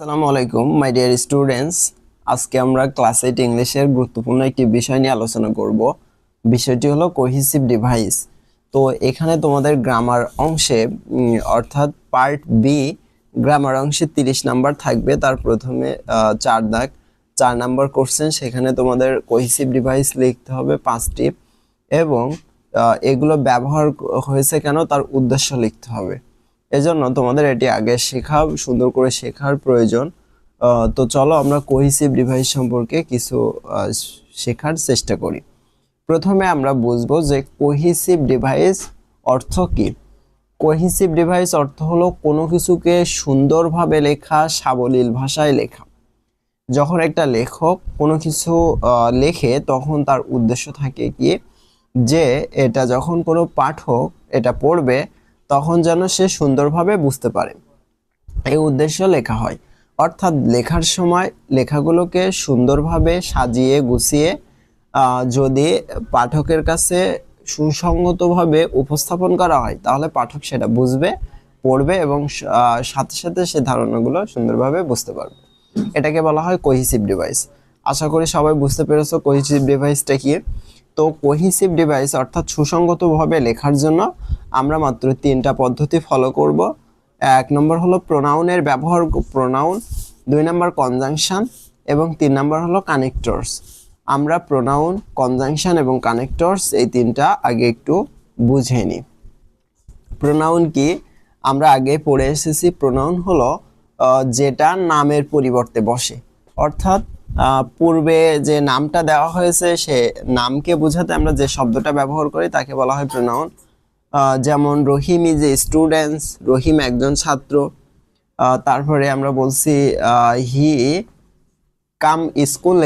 আসসালামু আলাইকুম my dear students আজকে আমরা ক্লাস এইট ইংলিশের গুরুত্বপূর্ণ একটি বিষয় নিয়ে আলোচনা করব। বিষয়টি হলো কোহিসিভ ডিভাইস তো এখানে তোমাদের গ্রামার অংশে অর্থাৎ পার্ট বি গ্রামার অংশে তিরিশ নাম্বার থাকবে। তার প্রথমে চার দাগ, চার নাম্বার কোশ্চেন সেখানে তোমাদের কোহিসিভ ডিভাইস লিখতে হবে পাঁচটি এবং এগুলো ব্যবহার হয়েছে কেন? তার উদ্দেশ্য লিখতে হবে। এজন্য তোমাদের এটি আগে শেখা, সুন্দর করে শেখার প্রয়োজন। তো চলো আমরা কোহিসিভ ডিভাইস সম্পর্কে কিছু শেখার চেষ্টা করি। প্রথমে আমরা বুঝব যে কোহিসিভ ডিভাইস অর্থ কি? কোহিসিভ ডিভাইস অর্থ হলো কোনো কিছুকে সুন্দরভাবে লেখা, সাবলীল ভাষায় লেখা। যখন একটা লেখক কোনো কিছু লেখে, তখন তার উদ্দেশ্য থাকে কি? যে এটা যখন কোনো পাঠক এটা পড়বে তখন যেন সে সুন্দরভাবে বুঝতে পারে। এই উদ্দেশ্য লেখা হয়। অর্থাৎ লেখার সময় লেখাগুলোকে সুন্দরভাবে সাজিয়ে, গুছিয়ে যদি পাঠকের কাছে সুসংগতভাবে উপস্থাপন করা হয়, তাহলে পাঠক সেটা বুঝবে, পড়বে এবং সাথে সাথে সে ধারণাগুলো সুন্দরভাবে বুঝতে পারবে। এটাকে বলা হয় কোহিসিভ ডিভাইস আশা করি সবাই বুঝতে পেরেছ কোহিসিভ ডিভাইসটা কি? তো কোহিসিভ ডিভাইস অর্থাৎ সুসংগতভাবে লেখার জন্য আমরা মাত্র তিনটা পদ্ধতি ফলো করব। এক নম্বর হলো প্রোনাউনের ব্যবহার প্রোনাউন দুই নম্বর কনজাংশন এবং তিন নম্বর হলো কানেক্টরস আমরা প্রোনাউন কনজাংশন এবং কানেক্টরস এই তিনটা আগে একটু বুঝে নিই। প্রোনাউন কি? আমরা আগে পড়ে এসেছি প্রোনাউন হলো যেটা নামের পরিবর্তে বসে। অর্থাৎ পূর্বে যে নামটা দেওয়া হয়েছে, সে নামকে বোঝাতে আমরা যে শব্দটা ব্যবহার করি, তাকে বলা হয় প্রোনাউন যেমন রহিম ইজ এ স্টুডেন্টস রহিম একজন ছাত্র। তারপরে আমরা বলছি হি কাম স্কুল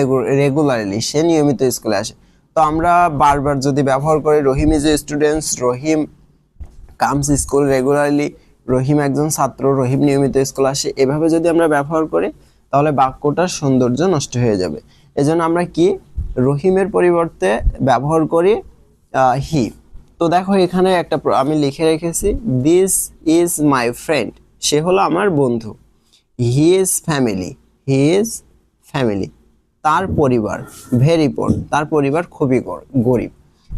রেগুলারলি সে নিয়মিত স্কুলে আসে। তো আমরা বারবার যদি ব্যবহার করি, Rahim is a students Rahim comes school regularly Rahim একজন ছাত্র, রহিম নিয়মিত স্কুল আসে। এভাবে যদি আমরা ব্যবহার করি তাহলে বাক্যটার সৌন্দর্য নষ্ট হয়ে যাবে। এজন্য আমরা কি? রহিমের পরিবর্তে ব্যবহার করি হি। তো দেখো এখানে একটা আমি লিখে রেখেছি দিস ইজ মাই ফ্রেন্ড সে হলো আমার বন্ধু। He is family he is family তার পরিবার ভেরি পোর তার পরিবার খুবই গর- গরিব।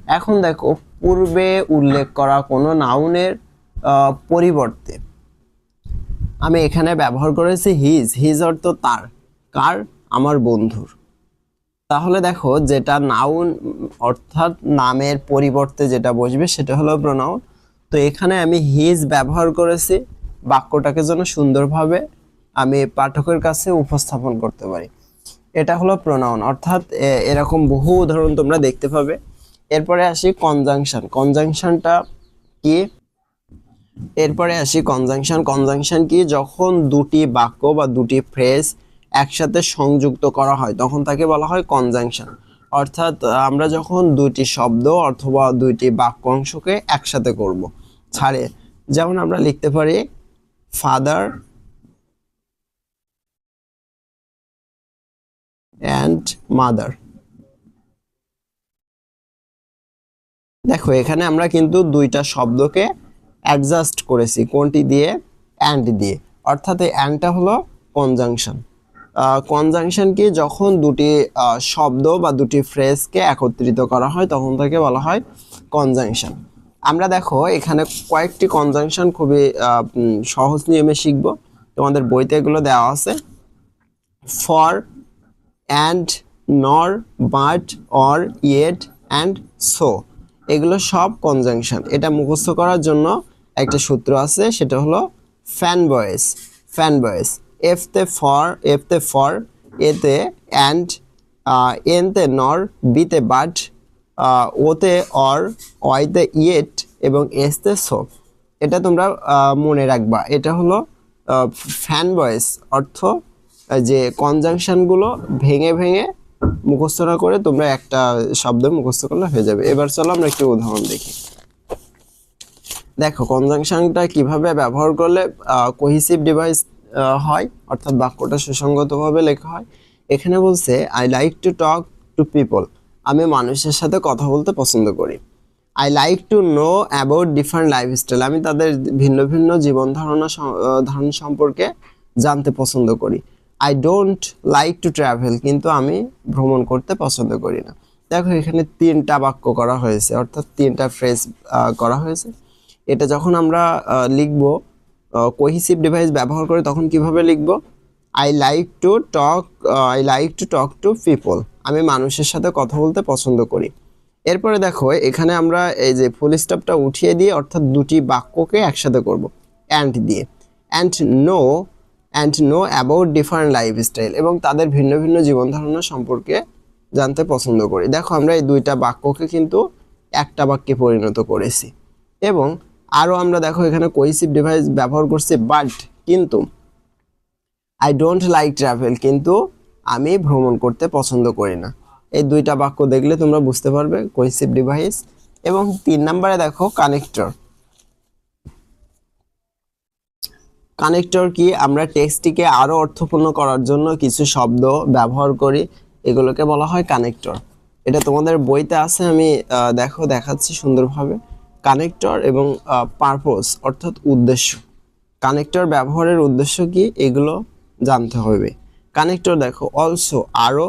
এখন দেখো, পূর্বে উল্লেখ করা কোনো নাউনের পরিবর্তে আমি এখানে ব্যবহার করেছি হিজ হিজ অর্থ তার, কার, আমার বন্ধুর। তাহলে দেখো যেটা নাউন অর্থাৎ নামের পরিবর্তে যেটা বসবে সেটা হলো প্রোনাউন তো এখানে আমি হিজ ব্যবহার করেছি, বাক্যটাকে যেন সুন্দরভাবে আমি পাঠকের কাছে উপস্থাপন করতে পারি। এটা হলো প্রোনাউন অর্থাৎ এরকম বহু উদাহরণ তোমরা দেখতে পাবে। এরপরে আসি কনজাংশন কনজাংশনটা কি? এরপরে আসি কনজাংশন কনজাংশন কি যখন দুটি বাক্য বা দুটি ফ্রেজ একসাথে সংযুক্ত করা হয়, তখন তাকে বলা হয় কনজাংশন অর্থাৎ আমরা যখন দুইটি শব্দ অথবা দুইটি বাক্য অংশকে একসাথে করব। ছাড়ে, যেমন আমরা লিখতে পারি ফাদার অ্যান্ড মাদার দেখো, এখানে আমরা কিন্তু দুইটা শব্দকে অ্যাডজাস্ট করেছি, কোনটি দিয়ে অ্যান্ড দিয়ে। অর্থাৎ এই অ্যান্ডটা হলো কনজাংশন কনজাংশন কি যখন দুটি শব্দ বা দুটি ফ্রেজকে একত্রিত করা হয়, তখন তাকে বলা হয় কনজাংশন আমরা দেখো, এখানে কয়েকটি কনজাংশন খুবই সহজ নিয়মে শিখব। তোমাদের বইতে এগুলো দেওয়া আছে। For and nor but or yet and so এগুলো সব কনজাংশন এটা মুখস্থ করার জন্য একটা সূত্র আছে সেটা হলো ফ্যান বয়েস ফ্যান বয়েস এফতে ফর এফতে ফর এতে অ্যান্ড এনতে নর বিতে বাট ওতে অর ওয়াইতে ইয়েট এবং এসতে সো এটা তোমরা মনে রাখবা। এটা হলো ফ্যান বয়েস অর্থ যে কনজাংশনগুলো ভেঙে ভেঙে মুখস্থ না করে তোমরা একটা শব্দ মুখস্থ করলে হয়ে যাবে। এবার চলো আমরা একটি উদাহরণ দেখি। দেখো কনজাংশনটা কীভাবে ব্যবহার করলে কোহিসিভ ডিভাইস হয়, অর্থাৎ বাক্যটা সুসংগতভাবে লেখা হয়। এখানে বলছে I like to talk to people আমি মানুষের সাথে কথা বলতে পছন্দ করি। I like to know about different lifestyle আমি তাদের ভিন্ন ভিন্ন জীবন ধারণা ধারণ সম্পর্কে জানতে পছন্দ করি। I don't like to travel কিন্তু আমি ভ্রমণ করতে পছন্দ করি না। দেখো, এখানে তিনটা বাক্য করা হয়েছে, অর্থাৎ তিনটা ফ্রেজ করা হয়েছে। এটা যখন আমরা লিখব কোহিসিভ ডিভাইস ব্যবহার করে তখন কীভাবে লিখব? I like to talk I like to talk to people আমি মানুষের সাথে কথা বলতে পছন্দ করি। এরপরে দেখো, এখানে আমরা এই যে ফুল স্টপটা উঠিয়ে দিয়ে অর্থাৎ দুটি বাক্যকে একসাথে করব। অ্যান্ড দিয়ে। And know and know about different lifestyle এবং তাদের ভিন্ন ভিন্ন জীবন ধারণা সম্পর্কে জানতে পছন্দ করি। দেখো, আমরা এই দুইটা বাক্যকে কিন্তু একটা বাক্যে পরিণত করেছি। এবং আরও আমরা দেখো এখানে কোহিসিভ ডিভাইস ব্যবহার করছি বাট কিন্তু আই ডোন্ট লাইক ট্রাভেল কিন্তু আমি ভ্রমণ করতে পছন্দ করি না। এই দুইটা বাক্য দেখলে তোমরা বুঝতে পারবে কোহিসিভ ডিভাইস এবং তিন নম্বরে দেখো কানেক্টর কানেক্টর কি? আমরা টেক্সটটিকে আরও অর্থপূর্ণ করার জন্য কিছু শব্দ ব্যবহার করি, এগুলোকে বলা হয় কানেক্টর এটা তোমাদের বইতে আছে, আমি দেখো, দেখাচ্ছি সুন্দরভাবে। কানেক্টর এবং পারপোজ অর্থাৎ উদ্দেশ্য। কানেক্টর ব্যবহারের উদ্দেশ্য কি? এগুলো জানতে হবে। কানেক্টর দেখো অলসো আরও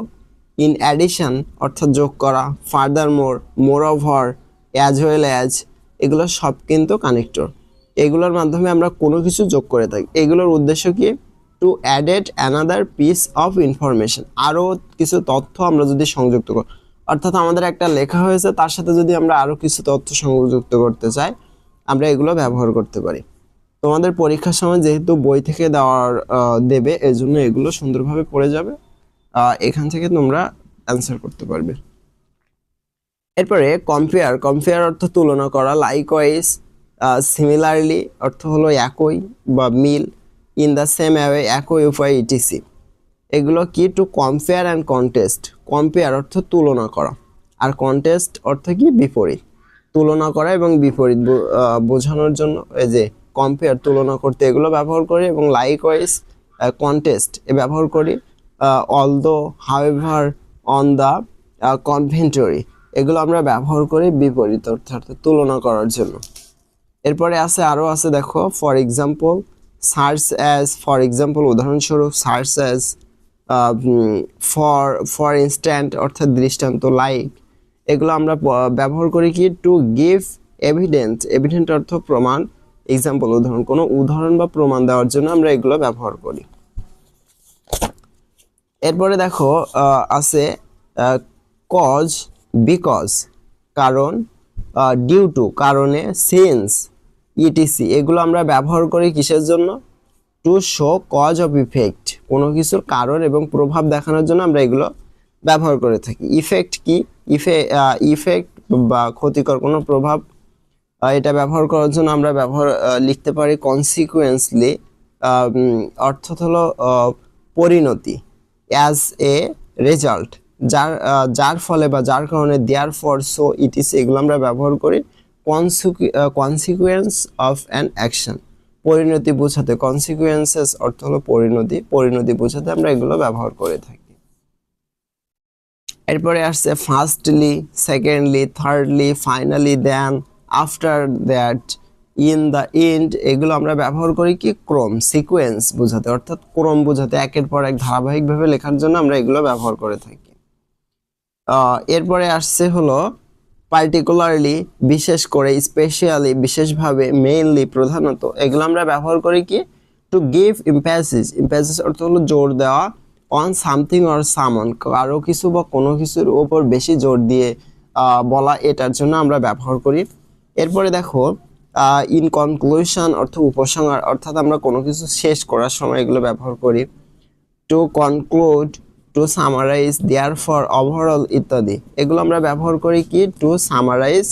ইন অ্যাডিশন অর্থাৎ যোগ করা furthermore moreover as well as এগুলো সব কিন্তু কানেক্টর। এগুলোর মাধ্যমে আমরা কোনো কিছু যোগ করে থাকি। এগুলোর উদ্দেশ্য কি? To added another piece of information আরও কিছু তথ্য আমরা যদি সংযুক্ত করি অর্থাৎ আমাদের একটা লেখা হয়েছে, তার সাথে যদি আমরা আরও কিছু তথ্য সংযুক্ত করতে চাই, আমরা এগুলো ব্যবহার করতে পারি। তোমাদের পরীক্ষার সময় যেহেতু বই থেকে দেওয়ার দেবে এই জন্য এগুলো সুন্দরভাবে পড়ে যাবে। এখান থেকে তোমরা অ্যান্সার করতে পারবে। এরপরে কম্পেয়ার কম্পেয়ার অর্থ তুলনা করা লাইকওয়াইজ সিমিলারলি অর্থ হলো একই বা মিল ইন দ্য সেম অ্যাওয়ে একই উপায় ইটিসি এগুলো কি to compare and contest compare অর্থ তুলনা করা। আর কন্টেস্ট অর্থ কি? বিপরীত। তুলনা করা এবং বিপরীত বোঝানোর জন্য এই যে কম্পেয়ার তুলনা করতে এগুলো ব্যবহার করি এবং লাইকওয়াইজ কন্টেস্ট এ ব্যবহার করি। Although however on the contrary এগুলো আমরা ব্যবহার করি বিপরীত অর্থাৎ তুলনা করার জন্য। এরপরে আছে আরও আছে, দেখো ফর এক্সাম্পল সার্চ অ্যাজ ফর এক্সাম্পল উদাহরণস্বরূপ সার্চ অ্যাজ ফর ফর ইনস্ট্যান্ট অর্থাৎ দৃষ্টান্ত লাইক এগুলো আমরা ব্যবহার করি কি? টু গিভ এভিডেন্স এভিডেন্ট অর্থ প্রমাণ এক্সাম্পল উদাহরণ। কোনো উদাহরণ বা প্রমাণ দেওয়ার জন্য আমরা এগুলো ব্যবহার করি। এরপরে দেখো আছে কজ বিকজ কারণ ডিউ টু কারণে সেন্স ইটিসি এগুলো আমরা ব্যবহার করি কিসের জন্য? To show cause of effect কোনো কিছুর কারণ এবং প্রভাব দেখানোর জন্য আমরা এগুলো ব্যবহার করে থাকি। ইফেক্ট কি? ইফে ইফেক্ট বা ক্ষতিকর কোনো প্রভাব এটা ব্যবহার করার জন্য আমরা ব্যবহার লিখতে পারি কনসিকুয়েন্সলি অর্থাৎ হলো পরিণতি অ্যাজ এ রেজাল্ট যার যার ফলে বা যার কারণে দেয়ার ফর সো ইট ইস এগুলো আমরা ব্যবহার করি কনসিকুয়েন্স অফ অ্যান অ্যাকশন পরিণতি বোঝাতে কনসিকুয়েন্সেস অর্থ হলো পরিণতি পরিণতি বোঝাতে আমরা এগুলো ব্যবহার করে থাকি। এরপরে আসছে firstly secondly thirdly finally then after that in the end এগুলো আমরা ব্যবহার করি কি? ক্রম সিকোয়েন্স বোঝাতে, অর্থাৎ ক্রম বোঝাতে, একের পর এক ধারাবাহিকভাবে লেখার জন্য আমরা এগুলো ব্যবহার করে থাকি। এরপরে আসছে হলো পার্টিকুলারলি বিশেষ করে স্পেশালি বিশেষভাবে মেইনলি প্রধানত, এগুলো আমরা ব্যবহার করি কি? টু গিভ ইম্প্যাসিস ইম্প্যাসিস অর্থ হলো জোর দেওয়া অন সামথিং অর সামন কারও কিছু বা কোনো কিছুর উপর বেশি জোর দিয়ে বলা এটার জন্য আমরা ব্যবহার করি। এরপরে দেখো ইন কনক্লুশন অর্থ উপসংহার, অর্থাৎ আমরা কোনো কিছু শেষ করার সময় এগুলো ব্যবহার করি। To conclude to summarize therefore overall ইত্যাদি। এগুলো আমরা ব্যবহার করি কি? টু সামারাইজ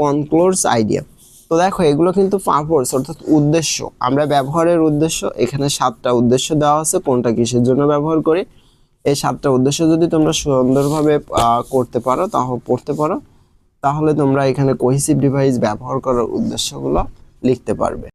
কনক্লুডস আইডিয়া তো দেখো, এগুলো কিন্তু পারপোজ অর্থাৎ উদ্দেশ্য। আমরা ব্যবহারের উদ্দেশ্য, এখানে সাতটা উদ্দেশ্য দেওয়া আছে, কোনটা কিসের জন্য ব্যবহার করি? এই সাতটা উদ্দেশ্য যদি তোমরা সুন্দরভাবে করতে পারো তাহলে পড়তে পারো, তাহলে তোমরা এখানে কোহিসিভ ডিভাইস ব্যবহার করার উদ্দেশ্যগুলো লিখতে পারবে।